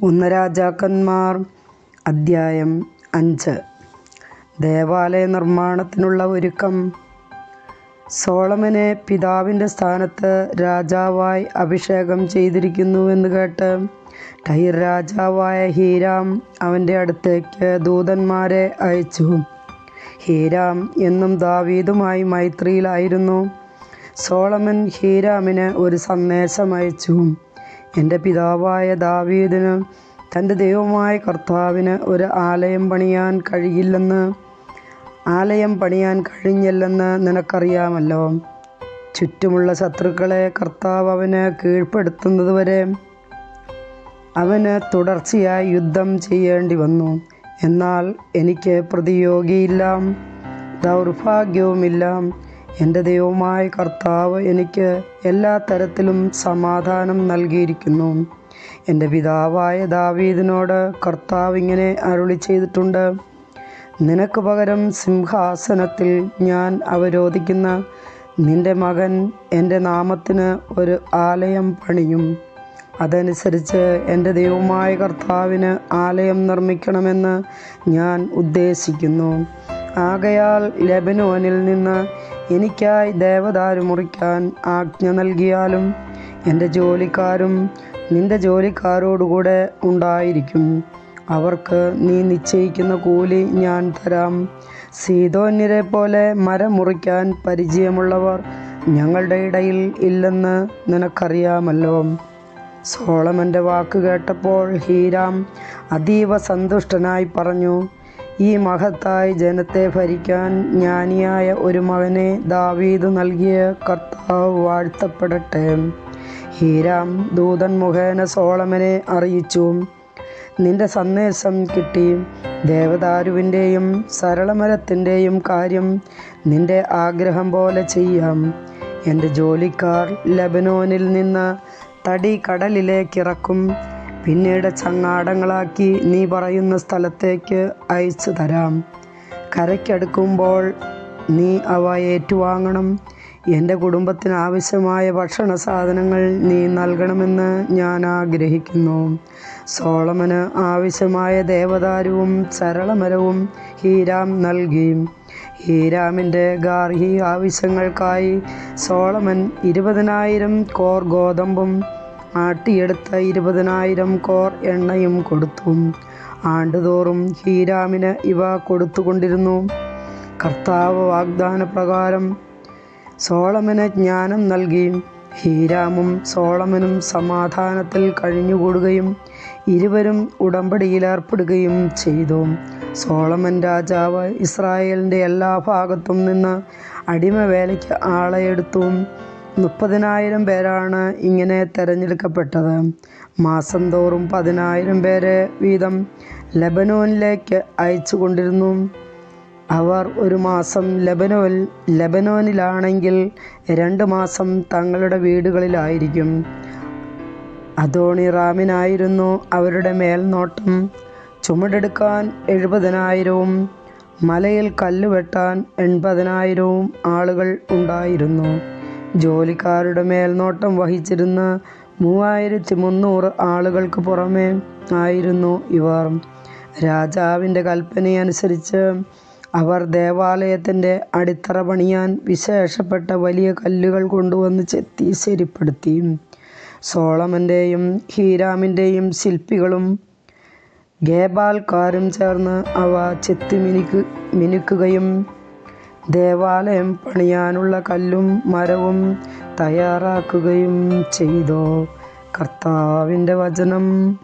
ഒന്ന് രാജാക്കന്മാർ അദ്ധ്യായം അഞ്ച്. ദേവാലയ നിർമ്മാണത്തിനുള്ള ഒരുക്കം. സോളമനെ പിതാവിന്റെ സ്ഥാനത്ത് രാജാവായി അഭിഷേകം ചെയ്തിരിക്കുന്നു എന്ന് കേട്ട് ടൈർ രാജാവായ ഹീരാം അവന്റെ അടുത്തേക്ക് ദൂതന്മാരെ അയച്ചു. ഹീരാം എന്നും ദാവീദുമായി മൈത്രിയിലായിരുന്നു. സോളമൻ ഹീരാമിന് ഒരു സന്ദേശം അയച്ചു. എന്റെ പിതാവായ ദാവീദിന് തന്റെ ദൈവമായ കർത്താവിന് ഒരു ആലയം പണിയാൻ കഴിയില്ലെന്ന്. ആലയം പണിയാൻ കഴിഞ്ഞില്ലെന്ന് നിനക്കറിയാമല്ലോ. ചുറ്റുമുള്ള ശത്രുക്കളെ കർത്താവ് അവന് കീഴ്പ്പെടുത്തുന്നതുവരെ അവന് തുടർച്ചയായി യുദ്ധം ചെയ്യേണ്ടി വന്നു. എന്നാൽ എനിക്ക് പ്രതിയോഗിയില്ല ദൗർഭാഗ്യവുമില്ല. എന്റെ ദൈവമായ കർത്താവ് എനിക്ക് എല്ലാ തരത്തിലും സമാധാനം നൽകിയിരിക്കുന്നു. എന്റെ പിതാവായ ദാവീദിനോട് കർത്താവ് ഇങ്ങനെ അരുളി ചെയ്തിട്ടുണ്ട്. നിനക്ക് പകരം സിംഹാസനത്തിൽ ഞാൻ അവരോധിക്കുന്ന നിന്റെ മകൻ എന്റെ നാമത്തിന് ഒരു ആലയം പണിയും. അതനുസരിച്ച് എന്റെ ദൈവമായ കർത്താവിന് ആലയം നിർമ്മിക്കണമെന്ന് ഞാൻ ഉദ്ദേശിക്കുന്നു. ആകയാൽ ലെബനോനിൽ നിന്ന് എനിക്കായി ദേവദാരു മുറിക്കാൻ ആജ്ഞ നൽകിയാലും എന്റെ ജോലിക്കാരും നിന്റെ ജോലിക്കാരോടുകൂടെ ഉണ്ടായിരിക്കും. അവർക്ക് നീ നിശ്ചയിക്കുന്ന കൂലി ഞാൻ തരാം. സീതോന്യരെ പോലെ മരം മുറിക്കാൻ പരിചയമുള്ളവർ ഞങ്ങളുടെ ഇടയിൽ ഇല്ലെന്ന് നിനക്കറിയാമല്ലോ. സോളമന്റെ വാക്ക് കേട്ടപ്പോൾ ഹീരാം അതീവ സന്തുഷ്ടനായി പറഞ്ഞു ഈ മഹത്തായ ജനത്തെ ഭരിക്കാൻ ജ്ഞാനിയായ ഒരു മകനെ ദാവീദ് നൽകിയ കർത്താവ് വാഴ്ത്തപ്പെടട്ടെ. ഹീരാം ദൂതൻ മുഖേന സോളമനെ അറിയിച്ചു. നിന്റെ സന്ദേശം കിട്ടി. ദേവദാരുവിന്റെയും സരളമരത്തിന്റെയും കാര്യം നിന്റെ ആഗ്രഹം പോലെ ചെയ്യാം. എന്റെ ജോലിക്കാർ ലബനോനിൽ നിന്ന് തടി കടലിലേക്കിറക്കും പിന്നീട് ചങ്ങാടങ്ങളാക്കി നീ പറയുന്ന സ്ഥലത്തേക്ക് അയച്ചു തരാം. കരയ്ക്കടുക്കുമ്പോൾ നീ അവ ഏറ്റുവാങ്ങണം. എന്റെ കുടുംബത്തിന് ആവശ്യമായ ഭക്ഷണ സാധനങ്ങൾ നീ നൽകണമെന്ന് ഞാൻ ആഗ്രഹിക്കുന്നു. സോളമന് ആവശ്യമായ ദേവദാരുവും ചരളമരവും ഹീരാം നൽകി. ഹീരാമിന്റെ ഗാർഹി ആവശ്യങ്ങൾക്കായി സോളമൻ ഇരുപതിനായിരം കോർ ഗോതമ്പും ആട്ടിയെടുത്ത ഇരുപതിനായിരം കോർ എണ്ണയും കൊടുത്തു ആണ്ടുതോറും ഹീരാമിന് ഇവ കൊടുത്തുകൊണ്ടിരുന്നു. കർത്താവ് വാഗ്ദാന പ്രകാരം സോളമന് ജ്ഞാനം നൽകി ഹീരാമും സോളമനും സമാധാനത്തിൽ കഴിഞ്ഞുകൂടുകയും ഇരുവരും ഉടമ്പടിയിലേർപ്പെടുകയും ചെയ്തു. സോളമൻ രാജാവ് ഇസ്രായേലിന്റെ എല്ലാ ഭാഗത്തും നിന്ന് അടിമവേലയ്ക്ക് ആളെ എടുത്തു. മുപ്പതിനായിരം പേരാണ് ഇങ്ങനെ തെരഞ്ഞെടുക്കപ്പെട്ടത്. മാസം തോറും പതിനായിരം പേരെ വീതം ലബനോനിലേക്ക് അയച്ചു കൊണ്ടിരുന്നു. അവർ ഒരു മാസം ലബനോൻ ലബനോനിലാണെങ്കിൽ രണ്ട് മാസം തങ്ങളുടെ വീടുകളിലായിരിക്കും. അതോണി റാമിനായിരുന്നു അവരുടെ മേൽനോട്ടം. ചുമടെടുക്കാൻ എഴുപതിനായിരവും മലയിൽ കല്ലുവെട്ടാൻ എൺപതിനായിരവും ആളുകൾ ഉണ്ടായിരുന്നു. ജോലിക്കാരുടെ മേൽനോട്ടം വഹിച്ചിരുന്ന മൂവായിരത്തി മുന്നൂറ് ആളുകൾക്ക് പുറമെ ആയിരുന്നു ഇവർ. രാജാവിന്റെ കൽപ്പനയനുസരിച്ച് അവർ ദേവാലയത്തിന്റെ അടിത്തറ പണിയാൻ വിശേഷപ്പെട്ട വലിയ കല്ലുകൾ കൊണ്ടുവന്ന് ചെത്തി ശരിപ്പെടുത്തി. സോളമന്റെയും ഹീരാമിന്റെയും ശില്പികളും ഗേബാൽക്കാരും ചേർന്ന് അവ ചെത്തി മിനുക്ക് മിനുക്കുകയും ദേവാലയം പണിയാനുള്ള കല്ലും മരവും തയ്യാറാക്കുകയും ചെയ്തോ. കർത്താവിന്റെ വചനം